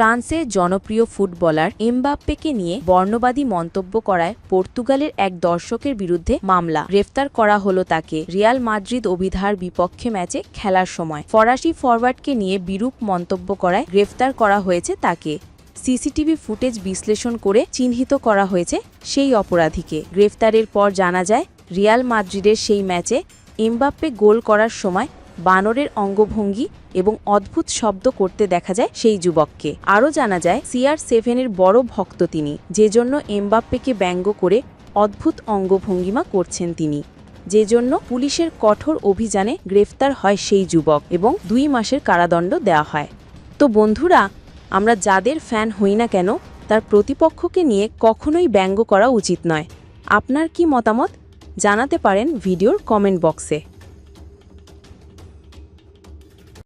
ফ্রান্সের জনপ্রিয় ফুটবলার এমবাপ্পেকে নিয়ে বর্ণবাদী মন্তব্য করায় পর্তুগালের এক দর্শকের বিরুদ্ধে মামলা। গ্রেফতার করা হলো তাকে। রিয়াল মাদ্রিদ অভিধার বিপক্ষে ম্যাচে খেলার সময়। ফরাসি ফরওয়ার্ডকে নিয়ে বিরূপ মন্তব্য করায় গ্রেফতার করা হয়েছে তাকে। সিসিটিভি ফুটেজ বিশ্লেষণ করে চিহ্নিত করা হয়েছে সেই অপরাধীকে। গ্রেফতারের পর জানা যায়, রিয়াল মাদ্রিদের সেই ম্যাচে এমবাপ্পে গোল করার সময় বানরের অঙ্গভঙ্গি এবং অদ্ভুত শব্দ করতে দেখা যায় সেই যুবককে। আরও জানা যায় সিআর সেভেনের বড় ভক্ত তিনি, যে জন্য এমবাপ্পেকে ব্যঙ্গ করে অদ্ভুত অঙ্গভঙ্গিমা করছেন তিনি। যে জন্য পুলিশের কঠোর অভিযানে গ্রেফতার হয় সেই যুবক এবং দুই মাসের কারাদণ্ড দেওয়া হয়। তো বন্ধুরা, আমরা যাদের ফ্যান হই না কেন, তার প্রতিপক্ষকে নিয়ে কখনোই ব্যঙ্গ করা উচিত নয়। আপনার কি মতামত? জানাতে পারেন ভিডিওর কমেন্ট বক্সে।